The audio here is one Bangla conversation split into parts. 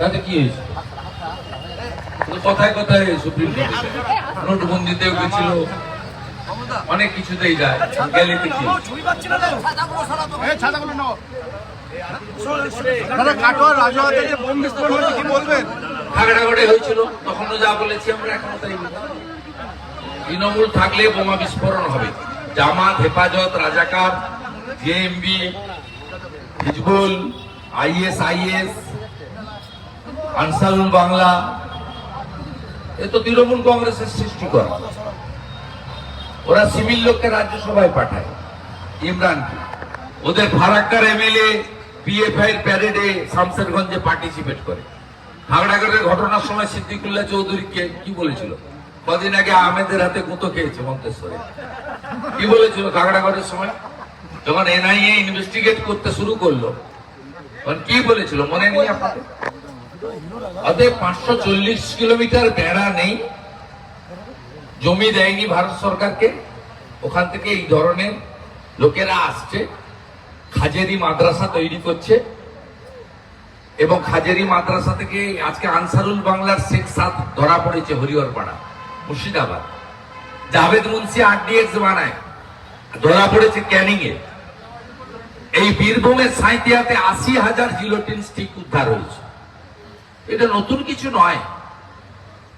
তাতে কি হয়েছে? কথায় কথায় সুপ্রিম কোর্টে নোটবন্দিতেও গেছিল। অনেক কিছুতেই যায়। গেলে খাগড়াগড়ে হয়েছিল। তখনও যা বলেছি আমরা এখনও তাই তৃণমূল থাকলে বোমা বিস্ফোরণ হবে। জামাত হেফাজত রাজাকার JMB Hizbul IS IS Ansarul Bangla, এ তো তৃণমূল কংগ্রেসের সৃষ্টি করা ওরা সিভিল লোককে রাজ্যসভায় পাঠায়, ইমরানকে। ওদের ফারাক্কার এমএলএ পিএফআই প্যারেডে শামসেরগঞ্জে পার্টিসিপেট করে। খাগড়াগড়ের ঘটনার সময় সিদ্দিকুল্লাহ চৌধুরীকে কি বলেছিল? কদিন আগে আহমেদের হাতে গুঁতো খেয়েছে মন্তেশ্বরে। কি বলেছিল খাগড়াগড়ের সময়? যখন এনআইএ ইনভেস্টিগেট করতে শুরু করল কি বলেছিল? মনে নেই আপনাদের? পাঁচশো চল্লিশ কিলোমিটার বেড়া নেই। জমি দেয়নি ভারত সরকারকে। ওখান থেকে এই ধরনের লোকেরা আসছে। খাজেরি মাদ্রাসা তৈরি করছে। এবং খাজেরি মাদ্রাসা থেকে আজকে আনসারুল বাংলার শেখ সাদ ধরা পড়েছে হরিহরপাড়া, মুর্শিদাবাদ। জাভেদ মুন্সি আরডিএক্স বানায়। ধরা পড়েছে ক্যানিং এ এই বীরভূমের সাঁইতিয়াতে আশি হাজার জিলোটিন স্টিক উদ্ধার হয়েছে। এটা নতুন কিছু নয়।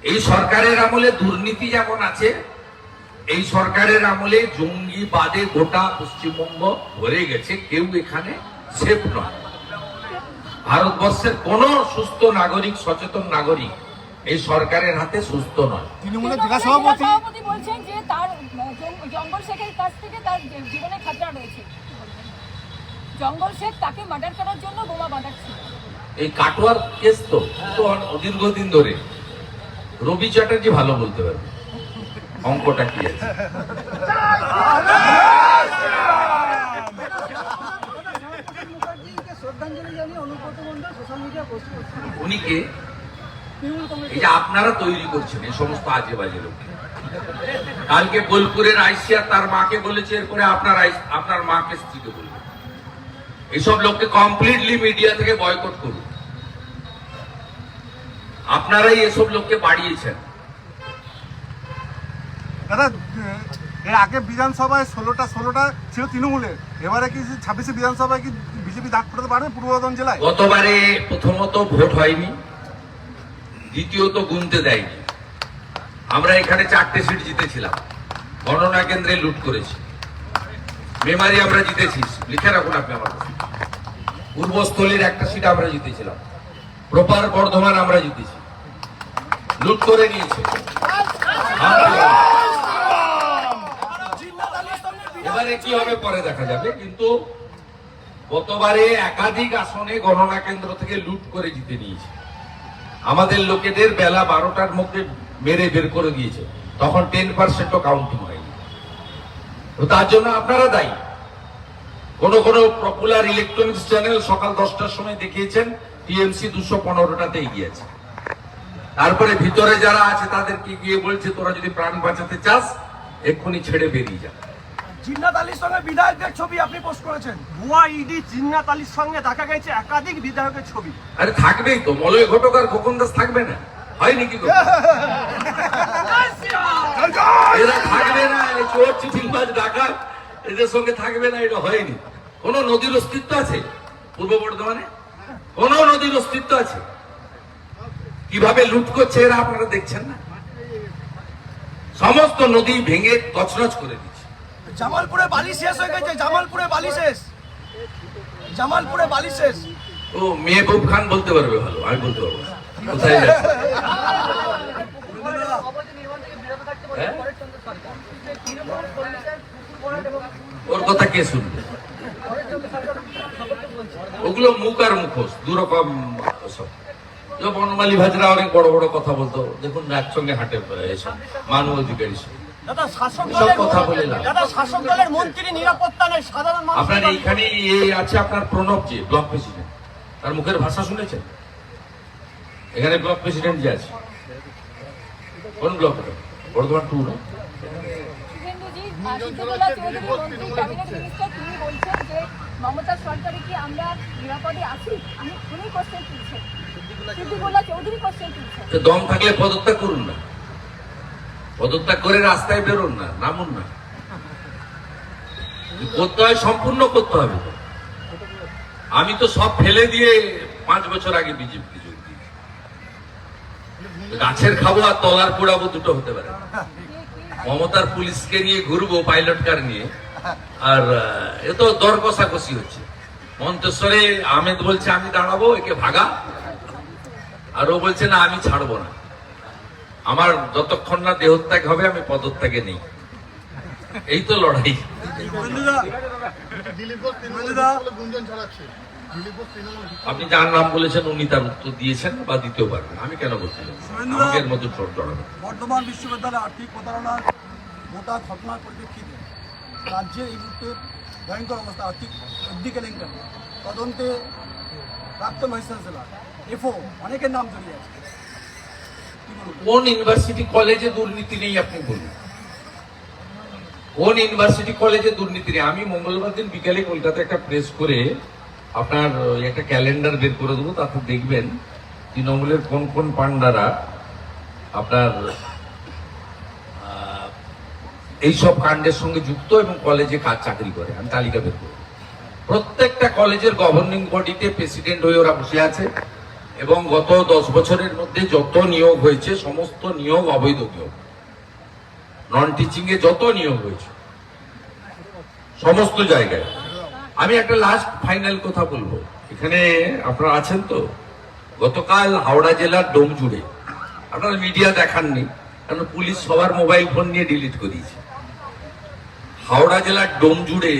এই সরকারের আমলে দুর্নীতি যেমন আছে এই সরকারের আমলে জঙ্গিবাদে গোটা পশ্চিমবঙ্গ ভরে গেছে কেউ এখানে সেফ নয়। ভারতবর্ষের কোন সুস্থ নাগরিক সচেতন নাগরিক এই সরকারের হাতে সুস্থ নয়। তৃণমূলের তৃণমূলের জেলা সভাপতি সভাপতি বলছেন যে তার জঙ্গল শেখের কাছ থেকে তার জী- জীবনের খাতরা রয়েছে। জঙ্গল শেখ তাকে মার্ডার করার জন্য বোমা বাঁধাচ্ছিল এই কাটোয়ার কেস তো দীর্ঘদিন ধরে। রবি চ্যাটার্জি ভালো বলতে পারবে অঙ্কটা কি আছে? যে আপনারা তৈরি করছেন, এই সমস্ত আজে বাজে লোক কালকে বোলপুরের আইসিয়া তার মাকে বলেছে, এরপরে আপনার আপনার মাকে স্ত্রীকে বলবে। এসব লোককে কমপ্লিটলি মিডিয়া থেকে বয়কট করুন। আপনারাই এসব লোককে বাড়িয়েছেন। দাদা এর আগে বিধানসভায় ষোলোটা ষোলোটা ছিল তৃণমূলের এবারে কি ছাব্বিশে বিধানসভায় কি বিজেপি দাগ করতে পারবে পূর্ব বর্ধমান জেলায়? গতবারে প্রথমত ভোট হয়নি দ্বিতীয়ত গুনতে দেয়নি। আমরা এখানে চারটে সিট জিতেছিলাম। গণনা কেন্দ্রে লুট করেছি। মেমারি আমরা জিতেছি। লিখে রাখুন আপনি আমার। পূর্বস্থলীর একটা সিট আমরা জিতেছিলাম। প্রপার বর্ধমান আমরা জিতেছি। লুট করে নিয়েছে। এবারে কি হবে পরে দেখা যাবে, কিন্তু গতবারে একাধিক আসনে গণনা কেন্দ্র থেকে লুট করে জিতে নিয়েছে। আমাদের লোকেদের বেলা বারোটার মধ্যে মেরে বের করে দিয়েছে। তখন টেন পার্সেন্টও কাউন্টিং হয়নি। তার জন্য আপনারা দায়ী। কোন কোন পপুলার ইলেকট্রনিক্স চ্যানেল সকাল দশটার সময় দেখিয়েছেন টিএমসি দুশো পনেরোটাতে এগিয়েছে। তারপরে ভিতরে যারা আছে তাদেরকে গিয়ে বলছে তোরা যদি প্রাণ বাঁচাতে চাস এক্ষুনি ছেড়ে বেরিয়ে যা। জিন্নাত আলীর সঙ্গে বিধায়কদের ছবি আপনি পোস্ট করেছেন। ভুয়া ইডি জিন্নাত আলীর সঙ্গে দেখা গেছে একাধিক বিধায়কের ছবি। আরে থাকবেই তো মলয় ঘটক আর খোকন দাস থাকবে না। হয় নাকি গো? এরা থাকবে না এই চোর চিঠিংবাজ ডাকাত এদের সঙ্গে থাকবে না এটা হয়নি। কোন নদীর অস্তিত্ব আছে? পূর্ব বর্ধমানে? কোন নদীর অস্তিত্ব আছে? কীভাবে লুট করছে এরা আপনারা দেখছেন না? সমস্ত নদী ভেঙে তছনছ করে দিচ্ছে। জামালপুরে বালি শেষ হয়ে গেছে জামালপুরে বালি শেষ। জামালপুরে বালি শেষ। ও মেহবুব খান বলতে পারবে ভালো আমি বলতে পারব কোথায় হ্যাঁ? ওর কথা কে শুনবে? ওগুলো মুখ আর মুখোশ দুরকম সব যে বনমালী ভাজরা অনেক বড় বড় কথা বলতো দেখুন একসঙ্গে হাঁটে এসব মানব অধিকারী সব। দাদা শাসক দলের কথা বলে লাভ। দাদা শাসক মন্ত্রী নিরাপত্তা নেই সাধারণ আপনার এইখানে এই আছে আপনার প্রণব জি ব্লক প্রেসিডেন্ট। তার মুখের ভাষা শুনেছেন? এখানে ব্লক প্রেসিডেন্ট যে আছে। কোন ব্লক বর্ধমান টু না? শুভেন্দুজি মমতা সরকারে কি আমরা নিরাপদে আছি? আমি উনি কোশ্চেন তুলছেন সিদ্দিকুল্লাহ চৌধুরী। কোশ্চেন তুলছেন দম থাকলে পদত্যাগ করুন না। পদত্যাগ করে রাস্তায় বেরোন না নামুন না। করতে হয় সম্পূর্ণ করতে হবে আমি তো সব ফেলে দিয়ে পাঁচ বছর আগে বিজেপি যোগ দিয়েছি। গাছের খাব আর তলার পোড়াবো দুটো হতে পারে। মমতার পুলিশকে নিয়ে ঘুরবো পাইলট কার নিয়ে। আর এ তো দর কষাকষি হচ্ছে। মন্তেশ্বরে আহমেদ বলছে আমি দাঁড়াবো একে ভাগা। আর ও বলছে না আমি ছাড়বো না। আমার যতক্ষণ না দেহত্যাগ হবে আমি পদত্যাগে নেই। এই তো লড়াই। আপনি যার নাম বলেছেন উনি তার উত্তর দিয়েছেন বা দিতেও পারবেন। আমি কেন বলছি? আমাকে এর মধ্যে বর্ধমান বিশ্ববিদ্যালয়ে আর্থিক প্রতারণার গোটা ঘটনার পরিপ্রেক্ষিতে রাজ্যের এই মুহূর্তে ভয়ঙ্কর অবস্থা, আর্থিক এফডি কেলেঙ্কারি তদন্তে প্রাক্তন ভাইস চ্যান্সেলার এফও, অনেকের নাম জড়িয়ে আছে। কোন ইউনিভার্সিটি কলেজে দুর্নীতি নেই আপনি বলুন। কোন ইউনিভার্সিটি কলেজে দুর্নীতি নেই? আমি মঙ্গলবার দিন বিকালে কলকাতায় একটা প্রেস করে আপনার একটা ক্যালেন্ডার বের করে দেবো তাতে দেখবেন। তৃণমূলের কোন কোন পান্ডারা আপনার এইসব কাণ্ডের সঙ্গে যুক্ত এবং কলেজে কাজ চাকরি করে, আমি তালিকা বের করব প্রত্যেকটা কলেজের গভর্নিং বডিতে প্রেসিডেন্ট হয়ে ওরা বসে আছে এবং গত দশ বছরের মধ্যে যত নিয়োগ হয়েছে, সমস্ত নিয়োগ অবৈধ নিয়োগ। নন টিচিং এ যত নিয়োগ হয়েছে, সমস্ত জায়গায়। আমি একটা লাস্ট ফাইনাল কথা বলব। এখানে আপনারা আছেন তো? গতকাল হাওড়া জেলার ডোম জুড়ে আপনারা মিডিয়া দেখাননি, কারণ পুলিশ সবার মোবাইল ফোন নিয়ে ডিলিট করিয়েছে হাওড়া জেলার ডোমজুড়ে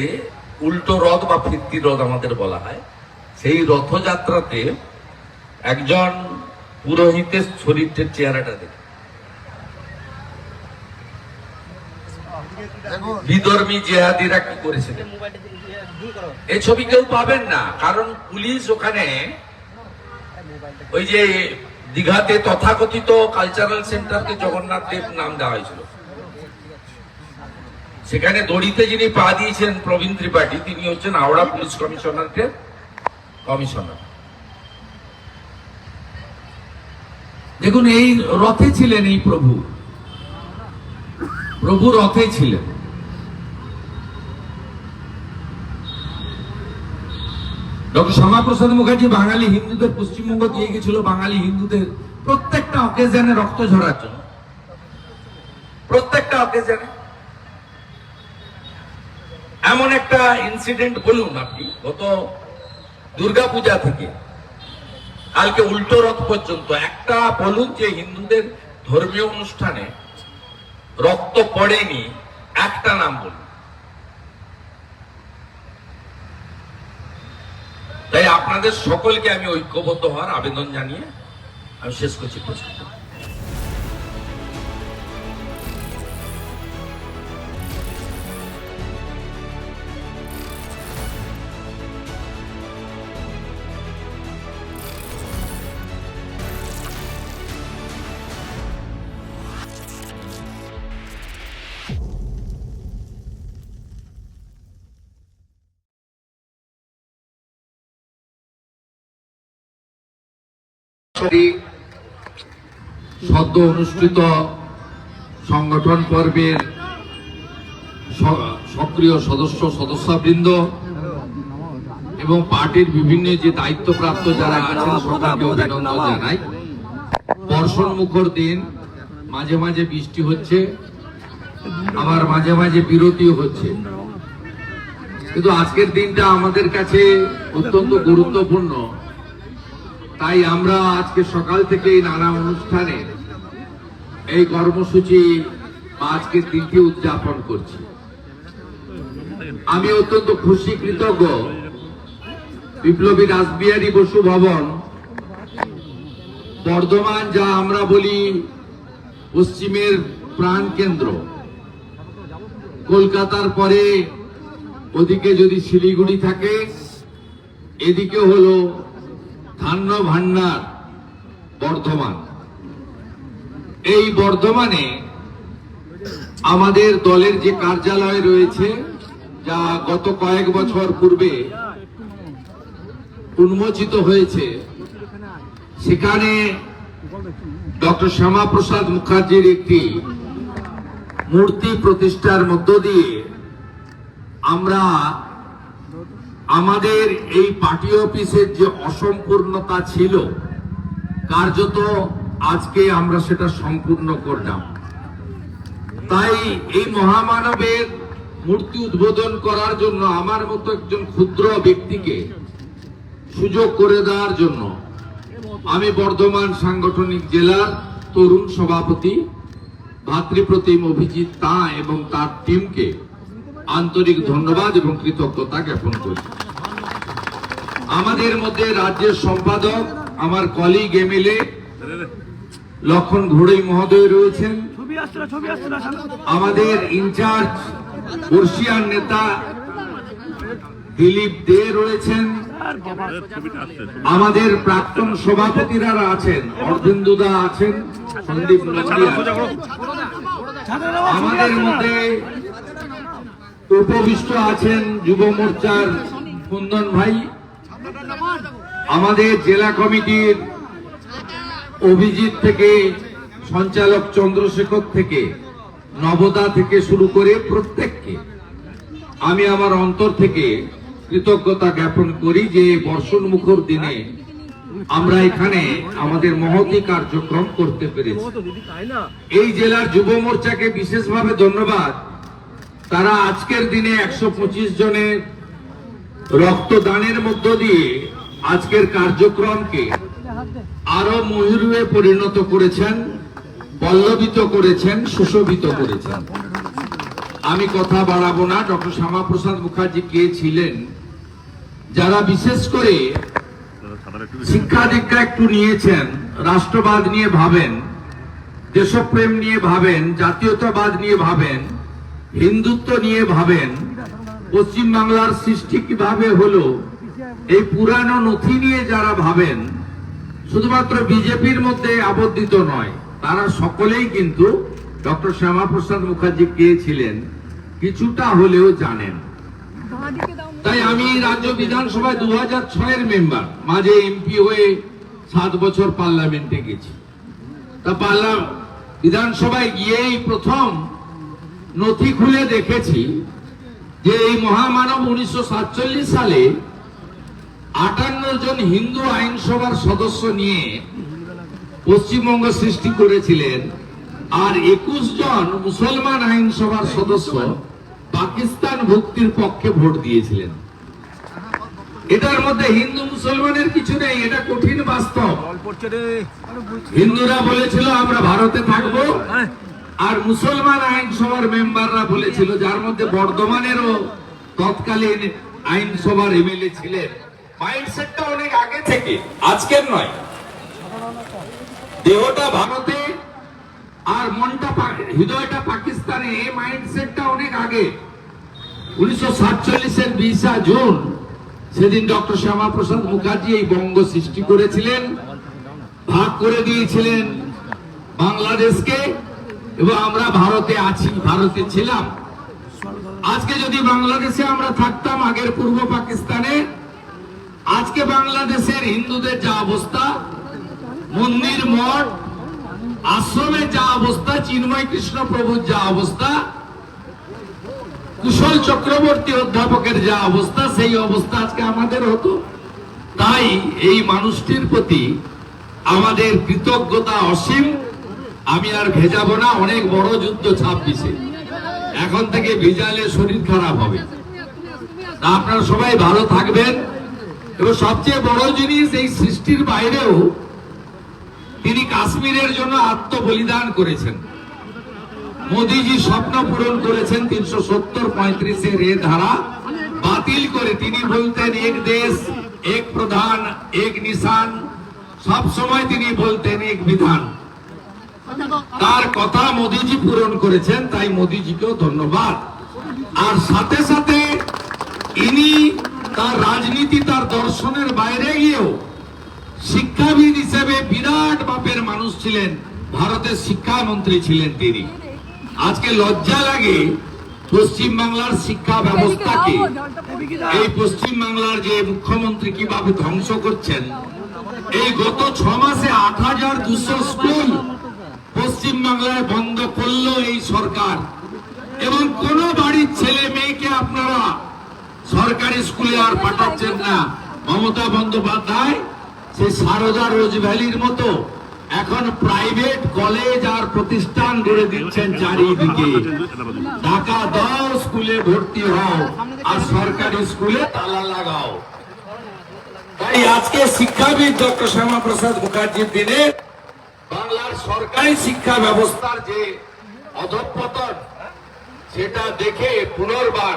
উল্টো রথ বা ফিরতি রথ আমাদের বলা হয়। সেই রথযাত্রাতে একজন পুরোহিতের শরীরের চেহারাটা দেখে। বিধর্মী জেহাদিরা কি করেছিলেন? এই ছবি কেউ পাবেন না, কারণ পুলিশ ওখানে ওই যে দীঘাতে তথাকথিত কালচারাল সেন্টারকে জগন্নাথ দেব নাম দেওয়া হয়েছিল। সেখানে দড়িতে যিনি পা দিয়েছেন প্রবীণ ত্রিপাঠী, তিনি হচ্ছেন হাওড়া পুলিশ কমিশনারের কমিশনার। দেখুন, এই রথে ছিলেন এই প্রভু। প্রভু রথে ছিলেন। ডক্টর শ্যামাপ্রসাদ মুখার্জি বাঙালি হিন্দুদের পশ্চিমবঙ্গ দিয়ে গেছিল, বাঙালি হিন্দুদের প্রত্যেকটা অকেজনে রক্ত ঝরার জন্য। প্রত্যেকটা অকেজনে এমন একটা ইনসিডেন্ট বলুন আপনি, গত দুর্গাপূজা থেকে। কালকে উল্টো রথ পর্যন্ত, একটা বলুন যে হিন্দুদের ধর্মীয় অনুষ্ঠানে রক্ত পড়েনি, একটা নাম বলুন। তাই আপনাদের সকলকে আমি ঐক্যবদ্ধ হওয়ার আবেদন জানিয়ে আমি শেষ করছি প্রশ্ন সদ্য অনুষ্ঠিত সংগঠন পর্বের সক্রিয় সদস্য, সদস্যবৃন্দ এবং পার্টির বিভিন্ন যে দায়িত্বপ্রাপ্ত যারা আছেন সকলকে অভিনন্দন জানাই। বর্ষণ মুখর দিন, মাঝে মাঝে বৃষ্টি হচ্ছে, আবার মাঝে মাঝে বিরতিও হচ্ছে। কিন্তু আজকের দিনটা আমাদের কাছে অত্যন্ত গুরুত্বপূর্ণ। তাই আমরা আজকে সকাল থেকে নানা অনুষ্ঠানে এই কর্মসূচি আজকে দিনটি উদযাপন করছি। আমি অত্যন্ত খুশি, কৃতজ্ঞ বিপ্লবী রাসবিহারী বসু ভবন। বর্ধমান যা আমরা বলি পশ্চিমের প্রাণ কেন্দ্র। কলকাতার পরে ওদিকে যদি শিলিগুড়ি থাকে এদিকে হলো ধান্য ভান্ডার বর্ধমান। এই বর্ধমানে আমাদের দলের যে কার্যালয় রয়েছে, যা গত কয়েক বছর পূর্বে উন্মোচিত হয়েছে, সেখানে ডক্টর শ্যামাপ্রসাদ মুখার্জির একটি মূর্তি প্রতিষ্ঠার মধ্য দিয়ে আমরা আমাদের এই পার্টি অফিসের যে অসম্পূর্ণতা ছিল, কার্যত আজকে আমরা সেটা সম্পূর্ণ করলাম। তাই এই মহামানবের মূর্তি উদ্বোধন করার জন্য আমার মতো একজন ক্ষুদ্র ব্যক্তিকে সুযোগ করে দেওয়ার জন্য আমি বর্ধমান সাংগঠনিক জেলার তরুণ সভাপতি ভাতৃপ্রতিম অভিজিৎ তা এবং তার টিমকে আন্তরিক ধন্যবাদ এবং কৃতজ্ঞতা জ্ঞাপন করি। আমাদের মধ্যে রাজ্যের সম্পাদক আমার কলিগ এমএলএ লক্ষণ ঘোড়ই মহোদয় রয়েছেন। আমাদের ইনচার্জ বর্ষিয়ান নেতা দিলীপ দে রয়েছেন। আমাদের প্রাক্তন সভাপতিরা আছেন অরবিন্দুদা আছেন সন্দীপ আছেন। আমাদের মধ্যে উপবিষ্ট আছেন যুব মোর্চার কুন্দন ভাই। আমাদের জেলা কমিটির অভিজিৎ থেকে, সঞ্চালক চন্দ্রশেখর থেকে, নবদা থেকে শুরু করে প্রত্যেককে আমি আমার অন্তর থেকে কৃতজ্ঞতা জ্ঞাপন করি যে বর্ষণ মুখর দিনে আমরা এখানে আমাদের মহতি কার্যক্রম করতে পেরেছি। এই জেলার যুব মোর্চাকে বিশেষভাবে ধন্যবাদ। তারা আজকের দিনে একশো পঁচিশ জনের রক্তদানের মধ্য দিয়ে আজকের কার্যক্রমকে আরও ময়ূরে পরিণত করেছেন পল্লবিত করেছেন, সুশোভিত করেছেন। আমি কথা বাড়াবো না, ডক্টর শ্যামাপ্রসাদ মুখার্জি কে ছিলেন, যারা বিশেষ করে শিক্ষা দীক্ষা একটু নিয়েছেন, রাষ্ট্রবাদ নিয়ে ভাবেন, দেশপ্রেম নিয়ে ভাবেন, জাতীয়তাবাদ নিয়ে ভাবেন হিন্দুত্ব নিয়ে ভাবেন পশ্চিম বাংলার সৃষ্টি কীভাবে হলো, এই পুরানো নথি নিয়ে যারা ভাবেন, শুধুমাত্র বিজেপির মধ্যে আবদ্ধিত নয়, তারা সকলেই কিন্তু ডক্টর শ্যামাপ্রসাদ মুখার্জি কে ছিলেন, কিছুটা হলেও জানেন। তাই আমি রাজ্য বিধানসভায় দু হাজার ছয়ের মেম্বার, মাঝে এমপি হয়ে সাত বছর পার্লামেন্টে গেছি। তা পার্লা বিধানসভায় গিয়েই প্রথম নথি খুলে দেখেছি যে এই মহামানব উনিশশো সালে আটান্ন জন হিন্দু আইনসভার সদস্য নিয়ে পশ্চিমবঙ্গ সৃষ্টি করেছিলেন আর একুশ জন মুসলমান আইনসভার সদস্য পাকিস্তান ভুক্তির পক্ষে ভোট দিয়েছিলেন। এটার মধ্যে হিন্দু মুসলমানের কিছু নেই এটা কঠিন বাস্তব। হিন্দুরা বলেছিল আমরা ভারতে থাকব। আর মুসলমান আইনসভার মেম্বাররা বলেছিল যার মধ্যে বর্ধমানেরও তৎকালীন আইনসভার এমএলএ ছিলেন। মাইন্ডসেটটা অনেক আগে থেকে, আজকের নয়। দেহটা ভারতে আর মনটা হৃদয়টা পাকিস্তানে, এই মাইন্ডসেটটা অনেক আগে। উনিশশো সাতচল্লিশের বিশা জুন সেদিন ডক্টর শ্যামাপ্রসাদ মুখার্জি এই বঙ্গ সৃষ্টি করেছিলেন, ভাগ করে দিয়েছিলেন বাংলাদেশকে। এবং আমরা ভারতে আছি, ভারতে ছিলাম। আজকে যদি বাংলাদেশে আমরা থাকতাম, আগের পূর্ব পাকিস্তানে, আজকে বাংলাদেশের হিন্দুদের যা অবস্থা, মন্দির মঠ আশ্রমের যা অবস্থা, চিন্ময় কৃষ্ণ প্রভুর যা অবস্থা, কুশল চক্রবর্তী অধ্যাপকের যা অবস্থা, সেই অবস্থা আজকে আমাদের হতো। তাই এই মানুষটির প্রতি আমাদের কৃতজ্ঞতা অসীম। আমি আর ভেজাবো না, অনেক বড় যুদ্ধ ছাব্বিশে। এখন থেকে ভিজালে শরীর খারাপ হবে। আপনারা সবাই ভালো থাকবেন। এবং সবচেয়ে বড় জিনিস, এই সৃষ্টির বাইরেও তিনি কাশ্মীরের জন্য আত্মবলিদান করেছেন। মোদিজি স্বপ্ন পূরণ করেছেন তিনশো সত্তর পঁয়ত্রিশের এ ধারা। বাতিল করে তিনি বলতেন, এক দেশ, এক প্রধান, এক নিশান। সব সময় তিনি বলতেন, এক বিধান। তার কথা মোদিজি পূরণ করেছেন, তাই মোদিজিকেও ধন্যবাদ। আর সাথে সাথে ইনি তার রাজনীতি, তার দর্শনের বাইরে গিয়েও শিক্ষাবিদ হিসেবে বিরাট মাপের মানুষ ছিলেন, ভারতের শিক্ষামন্ত্রী ছিলেন তিনি। আজকে লজ্জা লাগে পশ্চিম বাংলার শিক্ষা ব্যবস্থাকে। এই পশ্চিম বাংলার যে মুখ্যমন্ত্রী কীভাবে ধ্বংস করছেন, এই গত ছ মাসে আট হাজার দুশো স্কুল পশ্চিম বাংলায় বন্ধ করল এই সরকার। এবং কোন বাড়ির ছেলে মেয়েকে আপনারা সরকারি স্কুলে আর পাঠাচ্ছেন না। মমতা বন্দ্যোপাধ্যায়, সে সারদা রোজ ভ্যালির মতো এখন প্রাইভেট কলেজ আর প্রতিষ্ঠান গড়ে দিচ্ছেন চারিদিকে। টাকা দাও স্কুলে ভর্তি হও আর সরকারি স্কুলে তালা লাগাও। তাই আজকে শিক্ষাবিদ ডক্টর শ্যামা প্রসাদ মুখার্জির দিনে বাংলার সরকারি শিক্ষা ব্যবস্থার যে অধঃপতন, সেটা দেখে পুনর্বার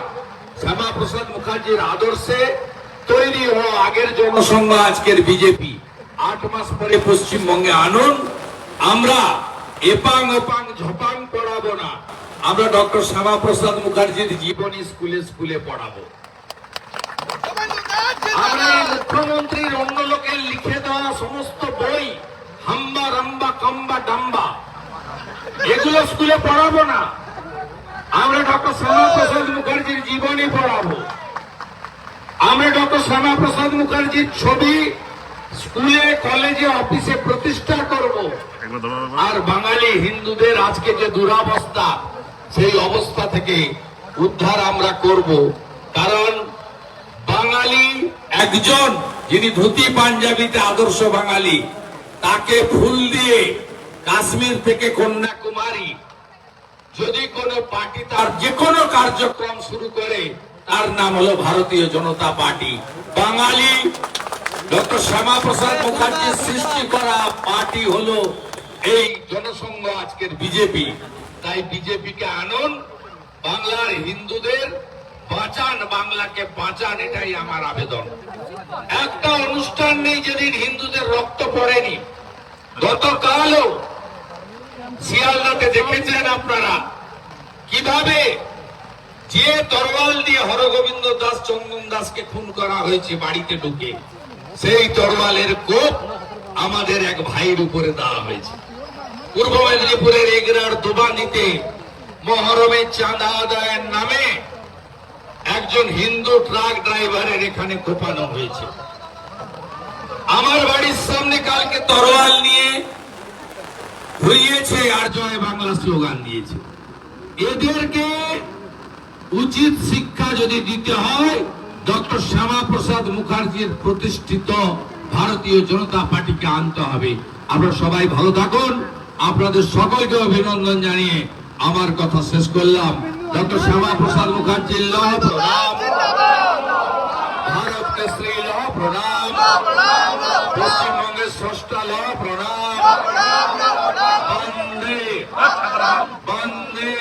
শ্যামা প্রসাদ মুখার্জির আদর্শে তৈরি হওয়া আগের জনসংঘ আজকের বিজেপি। আট মাস পরে পশ্চিমবঙ্গে আনুন, আমরা এপাং ওপাং ঝপাং পড়াবো না। আমরা ডক্টর শ্যামা প্রসাদ মুখার্জির জীবনী স্কুলে স্কুলে পড়াবো। আমরা মুখ্যমন্ত্রীর অন্য লোকের লিখে দেওয়া সমস্ত বই কাম্বা ডাম্বা। এগুলো স্কুলে পড়াবো না। আমরা ডক্টর শ্যামা প্রসাদ মুখার্জির জীবনী পড়াবো। আমরা ডক্টর শ্যামা প্রসাদ মুখার্জির ছবি স্কুলে, কলেজে, অফিসে প্রতিষ্ঠা করব। আর বাঙালি হিন্দুদের আজকে যে দুরাবস্থা, সেই অবস্থা থেকে উদ্ধার আমরা করব। কারণ বাঙালি একজন যিনি ধুতি পাঞ্জাবিতে আদর্শ বাঙালি তাকে ফুল দিয়ে কাশ্মীর থেকে কন্যাকুমারী। যদি কোনো পার্টি তার যে কোনো কার্যক্রম শুরু করে, তার নাম হলো ভারতীয় জনতা পার্টি। বাঙালি ডক্টর শ্যামা প্রসাদ মুখার্জির সৃষ্টি করা পার্টি হলো এই জনসংঘ আজকের বিজেপি। তাই বিজেপিকে আনুন, বাংলার হিন্দুদের বাঁচান, বাংলাকে বাঁচান, এটাই আমার আবেদন। একটা অনুষ্ঠান নেই যেদিন হিন্দুদের রক্ত পড়েনি। গতকালও শিয়ালদাতে দেখেছেন আপনারা। কীভাবে যে তরোয়াল দিয়ে হরগোবিন্দ দাস, চন্দন দাসকে খুন করা হয়েছে বাড়িতে ঢুকে, সেই তরোয়ালের কোপ আমাদের এক ভাইয়ের উপরে দেওয়া হয়েছে। পূর্ব মেদিনীপুরের এগরার দোবানিতে মহরমের চাঁদা আদায়ের নামে একজন হিন্দু ট্রাক ড্রাইভারের এখানে কোপানো হয়েছে। আমার বাড়ির সামনে কালকে তরোয়াল নিয়ে ঘুরিয়েছে আর জয় বাংলা স্লোগান দিয়েছে। এদেরকে উচিত শিক্ষা যদি দিতে হয় ডক্টর শ্যামা প্রসাদ মুখার্জির প্রতিষ্ঠিত ভারতীয় জনতা পার্টিকে আনতে হবে। আপনারা সবাই ভালো থাকুন। আপনাদের সকলকে অভিনন্দন জানিয়ে আমার কথা শেষ করলাম। ডক্টর শ্যামা প্রসাদ মুখার্জির লহ প্রণাম। ভারত কেশরী লহ প্রণাম। লহ প্রণাম বন্দে বন্দে